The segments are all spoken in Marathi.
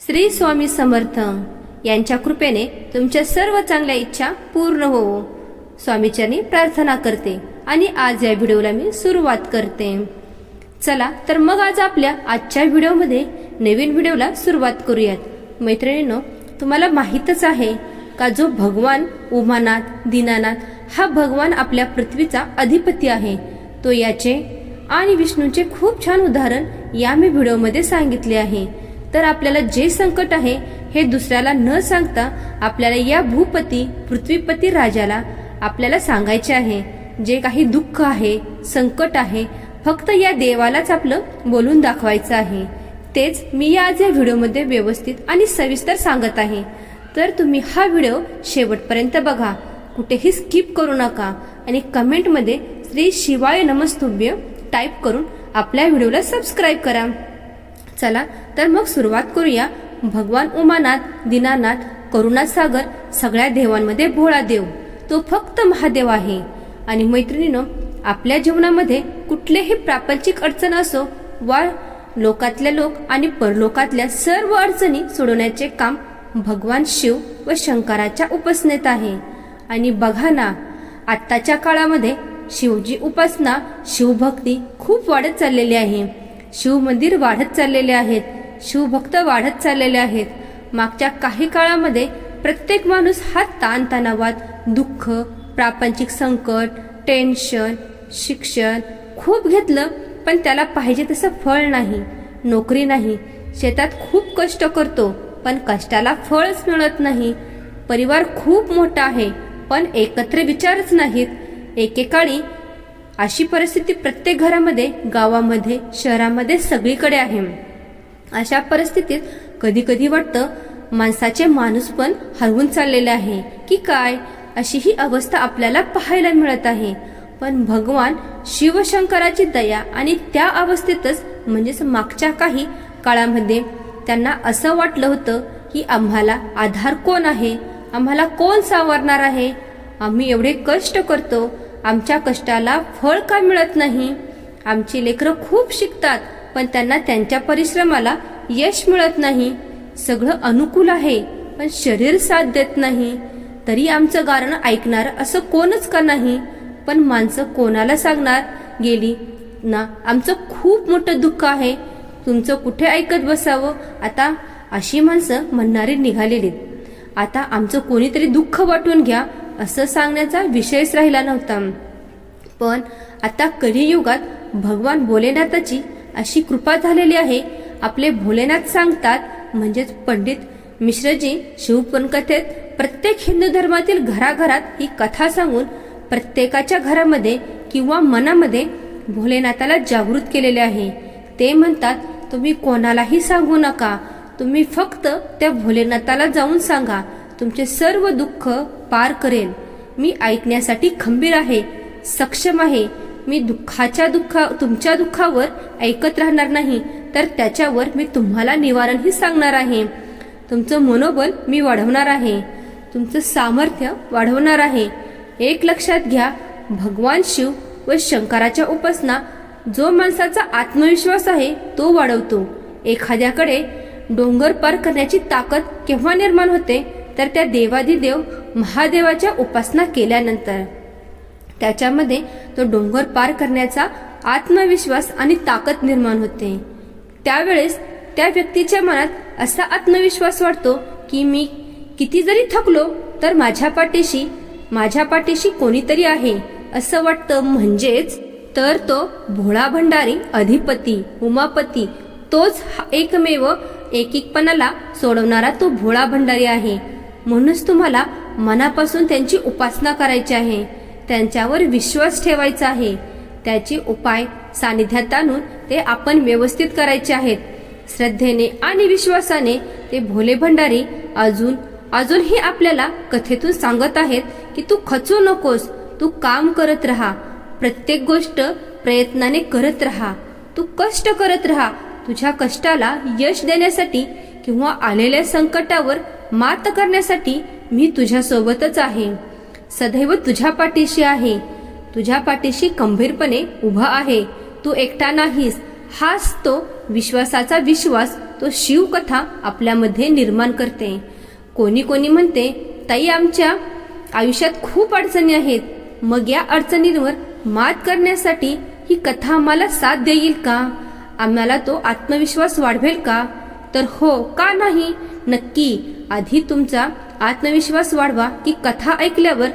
श्री स्वामी समर्थ यांच्या कृपेने तुमच्या सर्व चांगल्या इच्छा पूर्ण होवो. स्वामीचरणी प्रार्थना करते आणि आज या व्हिडिओला मी सुरुवात करते. चला तर मग आज आपल्या आजच्या व्हिडिओमध्ये नवीन व्हिडिओला सुरुवात करूयात. मैत्रिणींनो तुम्हाला माहीतच आहे का जो भगवान उमानाथ दीनानाथ हा भगवान आपल्या पृथ्वीचा अधिपती आहे. तो याचे आणि विष्णूचे खूप छान उदाहरण या मी व्हिडिओमध्ये सांगितले आहे. तर आपल्याला जे संकट आहे हे दुसऱ्याला न सांगता आपल्याला या भूपती पृथ्वीपती राजाला आपल्याला सांगायचे आहे. जे काही दुःख आहे संकट आहे फक्त या देवालाच आपलं बोलून दाखवायचं आहे. तेच मी या आज या व्हिडिओमध्ये व्यवस्थित आणि सविस्तर सांगत आहे. तर तुम्ही हा व्हिडिओ शेवटपर्यंत बघा. कुठेही स्किप करू नका आणि कमेंटमध्ये श्री शिवाय नमस्तुभ्य टाईप करून आपल्या व्हिडिओला सबस्क्राईब करा. चला तर मग सुरुवात करूया भगवान उमानाथ दीनानाथ करुणासागर सगळ्या देवांमध्ये भोळा देव. तो फक्त महादेव आहे. आणि मैत्रिणीनं आपल्या जीवनामध्ये कुठलेही प्रापंचिक अडचण असो वा लोकातल्या लोक आणि परलोकातल्या सर्व अडचणी सोडवण्याचे काम भगवान शिव व शंकराच्या उपासनेत आहे. आणि बघा ना आत्ताच्या काळामध्ये शिवजी उपासना शिवभक्ती खूप वाढत चाललेली आहे. शिवमंदिर वाढत चाललेले आहेत. शिवभक्त वाढत चाललेले आहेत. मागच्या काही काळामध्ये प्रत्येक माणूस हा ताणतणावात दुःख प्रापंचिक संकट टेन्शन शिक्षण खूप घेतलं पण त्याला पाहिजे तसं फळ नाही नोकरी नाही. शेतात खूप कष्ट करतो पण कष्टाला फळच मिळत नाही. परिवार खूप मोठा आहे पण एकत्र विचारच नाहीत. एकेकाळी अशी परिस्थिती प्रत्येक घरामध्ये गावामध्ये शहरामध्ये सगळीकडे आहे. अशा परिस्थितीत कधी कधी वाटतं माणसाचे माणूस पण हरवून चाललेले आहे. की काय? अशी ही अवस्था आपल्याला पाहायला मिळत आहे. पण भगवान शिवशंकराची दया आणि त्या अवस्थेतच म्हणजेच मागच्या काही काळामध्ये त्यांना असं वाटलं होतं की आम्हाला आधार कोण आहे? आम्हाला कोण सावरणार आहे? आम्ही एवढे कष्ट करतो. आमच्या कष्टाला फळ का मिळत नाही? आमची लेकरं खूप शिकतात. पण त्यांना त्यांच्या परिश्रमाला यश मिळत नाही. सगळं अनुकूल आहे पण शरीर साथ देत नाही. तरी आमचं गाणं ऐकणार असं कोणच का नाही? पण माणसं कोणाला सांगणार? गेली ना आमचं खूप मोठं दुःख आहे. तुमचं कुठे ऐकत बसावं? आता अशी माणसं म्हणणारी निघालेली आता आमचं कोणीतरी दुःख वाटून घ्या असं सांगण्याचा विषयच राहिला नव्हता. पण आता कलियुगात भगवान भोलेनाथाची अशी कृपा झालेली आहे. आपले भोलेनाथ सांगतात म्हणजेच पंडित मिश्रजी शिवपणकथेत प्रत्येक हिंदू धर्मातील घराघरात ही कथा सांगून प्रत्येकाच्या घरामध्ये किंवा मनामध्ये भोलेनाथाला जागृत केलेले आहे. ते म्हणतात तुम्ही कोणालाही सांगू नका. तुम्ही फक्त त्या भोलेनाथाला जाऊन सांगा. तुमचे सर्व दुःख पार करेल. मी ऐकण्यासाठी खंबीर आहे सक्षम आहे. मी दुःखाच्या दुःखा तुमच्या दुःखावर ऐकत राहणार नाही तर त्याच्यावर मी तुम्हाला निवारणही सांगणार आहे. तुमचं मनोबल मी वाढवणार आहे. तुमचं सामर्थ्य वाढवणार आहे. एक लक्षात घ्या भगवान शिव व शंकराच्या उपासना जो माणसाचा आत्मविश्वास आहे तो वाढवतो. एखाद्याकडे डोंगर पार करण्याची ताकद केव्हा निर्माण होते तर त्या देवादिदेव महादेवाच्या उपासना केल्यानंतर. त्याच्यामध्ये तो डोंगर पार करण्याचा आत्मविश्वास आणि ताकद निर्माण होते. त्यावेळेस त्या व्यक्तीच्या मनात असा आत्मविश्वास वाटतो की मी किती जरी थकलो तर माझ्या पाठीशी माझ्या पाठीशी कोणीतरी आहे असं वाटतं. म्हणजेच तर तो भोळा भंडारी अधिपती उमापती तोच हा एकमेव एकिकपणाला सोडवणारा तो भोळा भंडारी आहे. म्हणूनच तुम्हाला मनापासून त्यांची उपासना करायची आहे. त्यांच्यावर विश्वास ठेवायचा आहे. त्याचे उपाय सानिध्यात आणून ते आपण व्यवस्थित करायचे आहेत. श्रद्धेने आणि विश्वासाने ते भोले भंडारी अजून अजूनही आपल्याला कथेतून सांगत आहेत की तू खचू नकोस तू काम करत राहा. प्रत्येक गोष्ट प्रयत्नाने करत राहा. तू कष्ट करत राहा. तुझ्या कष्टाला यश देण्यासाठी किंवा आलेल्या संकटावर मात करण्यासाठी मी तुझ्यासोबतच आहे. सदैव तुझ्या पाठीशी आहे. तुझ्या पाठीशी गंभीरपणे उभा आहे. तू एकटा नाहीस. हाच तो विश्वासाचा विश्वास तो शिवकथा आपल्यामध्ये निर्माण करते. कोणी कोणी म्हणते ताई आमच्या आयुष्यात खूप अडचणी आहेत. मग या अडचणींवर मात करण्यासाठी ही कथा आम्हाला साथ देईल का? आम्हाला तो आत्मविश्वास वाढवेल का? तर हो का नाही? नक्की आधी तुमचा आत्मविश्वास वाढवा की कथा ऐकल्यावर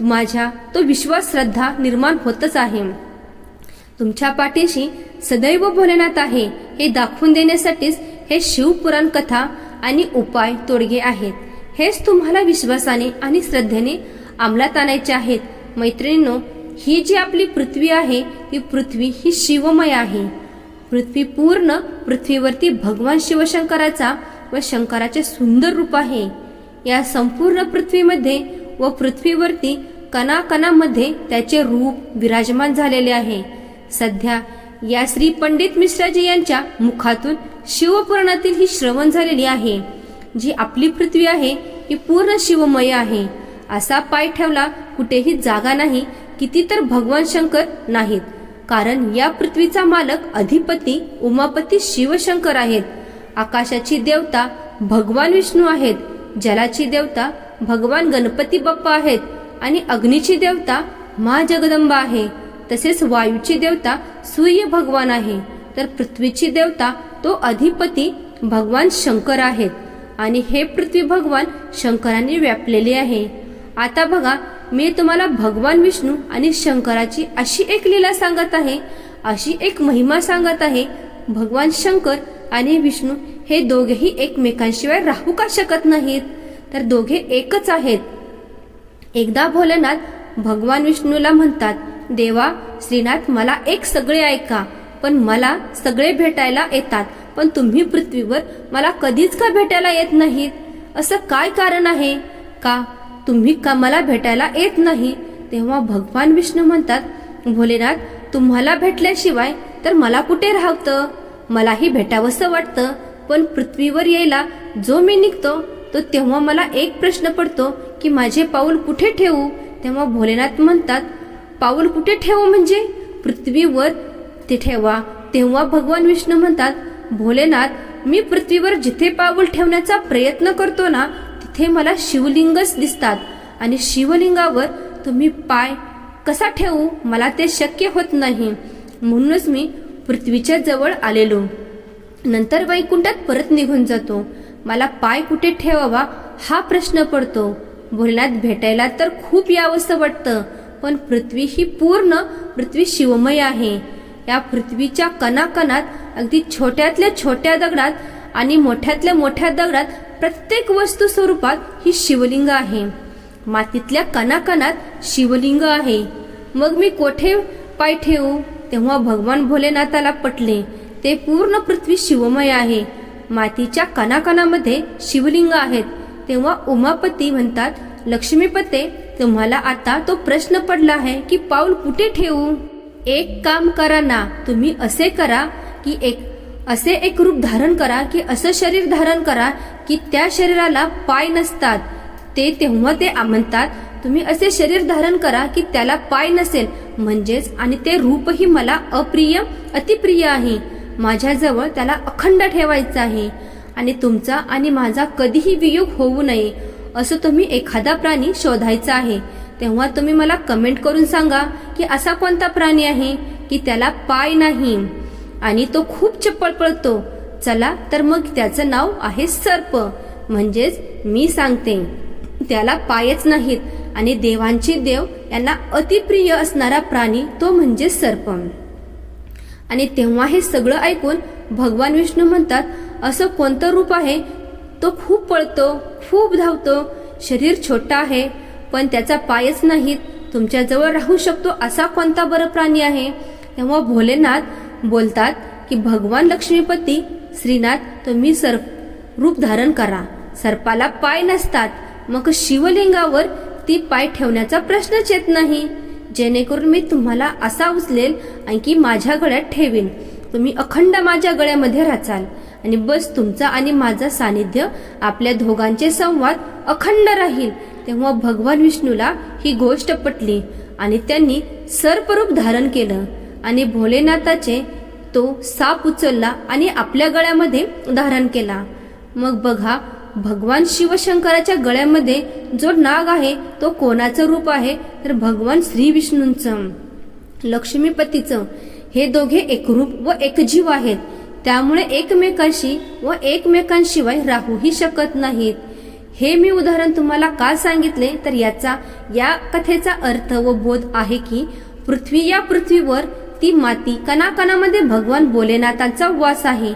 माझ्या तो विश्वास श्रद्धा निर्माण होतच आहे. तुमच्या पाठीशी सदैव भोलेनाथ आहे हे दाखवून देण्यासाठीच हे शिवपुराण कथा आणि उपाय तोडगे आहेत. हेच तुम्हाला विश्वासाने आणि श्रद्धेने अंमलात आणायचे आहेत. मैत्रिणींनो ही जी आपली पृथ्वी आहे ही पृथ्वी ही शिवमय आहे. पृथ्वी पूर्ण पृथ्वीवरती भगवान शिवशंकराचा व शंकराचे सुंदर रूप आहे. या संपूर्ण पृथ्वीमध्ये व पृथ्वीवरती कणाकणामध्ये त्याचे रूप विराजमान झालेले आहे. सध्या या श्री पंडित मिश्राजी यांच्या मुखातून शिवपुराणातील ही श्रवण झालेली आहे जी आपली पृथ्वी आहे ही पूर्ण शिवमय आहे. असा पाय ठेवला कुठेही जागा नाही किती तर भगवान शंकर नाहीत. कारण या पृथ्वीचा मालक अधिपती उमापती शिवशंकर आहेत. आकाशाची देवता भगवान विष्णू आहेत. जलाची देवता भगवान गणपती बाप्पा आहेत. आणि अग्नीची देवता मा जगदंबा आहे. तसेच वायूची देवता सूर्य भगवान आहे. तर पृथ्वीची देवता तो अधिपती भगवान शंकर आहेत. आणि हे पृथ्वी भगवान शंकरांनी व्यापलेले आहे. आता बघा मी तुम्हाला भगवान विष्णू आणि शंकराची अशी एक लीला सांगत आहे. अशी एक महिमा सांगत आहे. भगवान शंकर आणि विष्णू हे दोघेही एकमेकांशिवाय राहू का शकत नाहीत? तर दोघे एकच आहेत. एकदा भोलेनाथ भगवान विष्णूला म्हणतात देवा श्रीनाथ मला एक सगळे ऐका पण मला सगळे भेटायला येतात पण तुम्ही पृथ्वीवर मला कधीच का भेटायला येत नाहीत? असं काय कारण आहे? का तुम्ही का मला भेटायला येत नाही? तेव्हा भगवान विष्णू म्हणतात भोलेनाथ तुम्हाला भेटल्याशिवाय तर मला कुठे राहतं? मलाही भेटावंसं वाटतं. पण पृथ्वीवर यायला जो मी निघतो तो तेव्हा मला एक प्रश्न पडतो की माझे पाऊल कुठे ठेवू? तेव्हा भोलेनाथ म्हणतात पाऊल कुठे ठेवू म्हणजे? पृथ्वीवर ते ठेवा. तेव्हा भगवान विष्णू म्हणतात भोलेनाथ मी पृथ्वीवर जिथे पाऊल ठेवण्याचा प्रयत्न करतो ना तिथे मला शिवलिंगच दिसतात. आणि शिवलिंगावर तुम्ही पाय कसा ठेवू? मला ते शक्य होत नाही. म्हणूनच मी पृथ्वीच्या जवळ आलेलो. नंतर वैकुंठात परत निघून जातो. मला पाय कुठे ठेवावा हा प्रश्न पडतो. भोलेनाथ भेटायला तर खूप यावंसं वाटतं पण पृथ्वी ही पूर्ण पृथ्वी शिवमय आहे. या पृथ्वीच्या कणाकणात अगदी छोट्यातल्या छोट्या दगडात आणि मोठ्यातल्या मोठ्या दगडात प्रत्येक वस्तू स्वरूपात ही शिवलिंग आहे. मातीतल्या कणाकणात शिवलिंग आहे. मग मी कोठे पाय ठेवू? तेव्हा भगवान भोलेनाथाला पटले ते पूर्ण पृथ्वी शिवमय आहे. मातीच्या कणाकणामध्ये शिवलिंग आहेत. तेव्हा उमापती म्हणतात लक्ष्मीपते तुम्हाला आता तो प्रश्न पडला आहे की पाऊल कुठे ठेवू? एक काम करा ना तुम्ही असे करा की एक असे एक रूप धारण करा की असं शरीर धारण करा की त्या शरीराला पाय नसतात. ते तेव्हा ते म्हणतात तुम्ही असे शरीर धारण करा की त्याला पाय नसेल. म्हणजेच आणि ते रूपही मला अप्रिय अतिप्रिय आहे. माझ्याजवळ त्याला अखंड ठेवायचं आहे. आणि तुमचा आणि माझा कधीही वियोग होऊ नये. असं तुम्ही एखादा प्राणी शोधायचा आहे. तेव्हा तुम्ही मला कमेंट करून सांगा की असा कोणता प्राणी आहे की त्याला पाय नाही. आणि तो खूप चप्पल पळतो. चला तर मग त्याचं नाव आहे सर्प. म्हणजेच मी सांगते त्याला पायच नाहीत. आणि देवांचे देव यांना अतिप्रिय असणारा प्राणी तो म्हणजे सर्प आणि तेव्हा हे सगळं ऐकून भगवान विष्णू म्हणतात असं कोणतं रूप आहे? तो खूप पळतो खूप धावतो शरीर छोटा आहे पण त्याचा पायच नाहीत तुमच्याजवळ राहू शकतो असा कोणता बरं प्राणी आहे? तेव्हा भोलेनाथ बोलतात की भगवान लक्ष्मीपती श्रीनाथ तुम्ही सर्प रूप धारण करा. सर्पाला पाय नसतात. मग शिवलिंगावर ती पाय ठेवण्याचा प्रश्नच येत नाही. जेणेकरून मी तुम्हाला असा उचलेल आणखी माझ्या गळ्यात ठेवीन. तुम्ही अखंड माझ्या गळ्यामध्ये राचाल. आणि बस तुमचा आणि माझा सानिध्य आपल्या दोघांचे संवाद अखंड राहील. तेव्हा भगवान विष्णूला ही गोष्ट पटली आणि त्यांनी सर्परूप धारण केलं. आणि भोलेनाथाचे तो साप उचलला आणि आपल्या गळ्यामध्ये धारण केला. मग बघा भगवान शिवशंकराच्या गळ्यामध्ये जो नाग आहे तो कोणाचं रूप आहे? तर भगवान श्री विष्णूंचं. लक्ष्मीपतीचं. हे दोघे एकरूप व एकजीव आहेत. त्यामुळे एकमेकांशी व एकमेकांशिवाय राहूही शकत नाहीत. हे मी उदाहरण तुम्हाला का सांगितले? तर याचा या कथेचा अर्थ व बोध आहे की पृथ्वी या पृथ्वीवर ती माती कणाकणामध्ये भगवान भोलेनाथांचा वास आहे.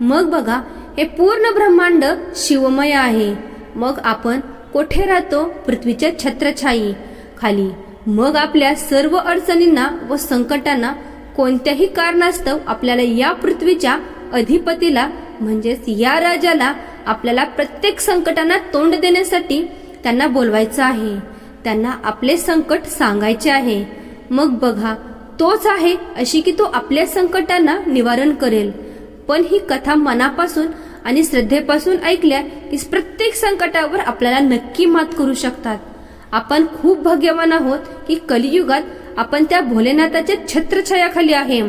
मग बघा हे पूर्ण ब्रह्मांड शिवमय आहे. मग आपण कोठे राहतो? पृथ्वीच्या छत्रछाई खाली. मग आपल्या सर्व अडचणींना व संकटांना कोणत्याही कारणास्तव आपल्याला या पृथ्वीच्या अधिपतीला म्हणजेच या राजाला आपल्याला प्रत्येक संकटांना तोंड देण्यासाठी त्यांना बोलवायचं आहे. त्यांना आपले संकट सांगायचे आहे. मग बघा तोच आहे अशी की तो आपल्या संकटांना निवारण करेल. पण ही कथा मनापासून आणि श्रद्धेपासून ऐकल्या की प्रत्येक संकटावर आपल्याला नक्की मात करू शकतात. आपण खूप भाग्यवान आहोत की कलियुगात आपण त्या भोलेनाथाच्या छत्रछायाखाली आहे.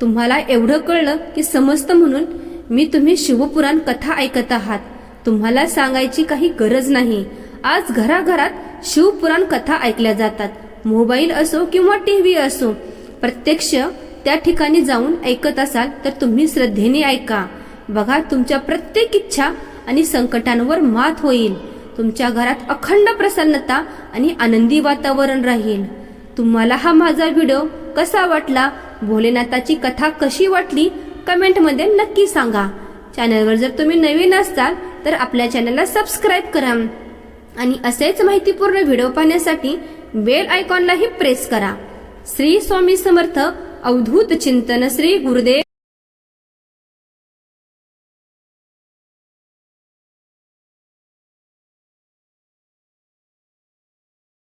तुम्हाला एवढं कळलं की समजतं म्हणून मी तुम्ही शिवपुराण कथा ऐकत आहात. तुम्हाला सांगायची काही गरज नाही. आज घराघरात शिवपुराण कथा ऐकल्या जातात. मोबाईल असो किंवा टी व्ही असो प्रत्यक्ष त्या ठिकाणी जाऊन ऐकत असाल तर तुम्ही श्रद्धेने ऐका. बघा तुमच्या प्रत्येक इच्छा आणि संकटांवर मात होईल. तुमच्या घरात अखंड प्रसन्नता आणि आनंदी वातावरण राहील. तुम्हाला हा माझा व्हिडिओ कसा वाटला भोलेनाथाची कथा कशी वाटली कमेंटमध्ये नक्की सांगा. चॅनलवर जर तुम्ही नवीन असताल तर आपल्या चॅनलला सबस्क्राईब करा आणि असेच माहितीपूर्ण व्हिडिओ पाहण्यासाठी बेल आयकॉनलाही प्रेस करा. श्री स्वामी समर्थ अवधूत चिंतन श्री गुरुदेव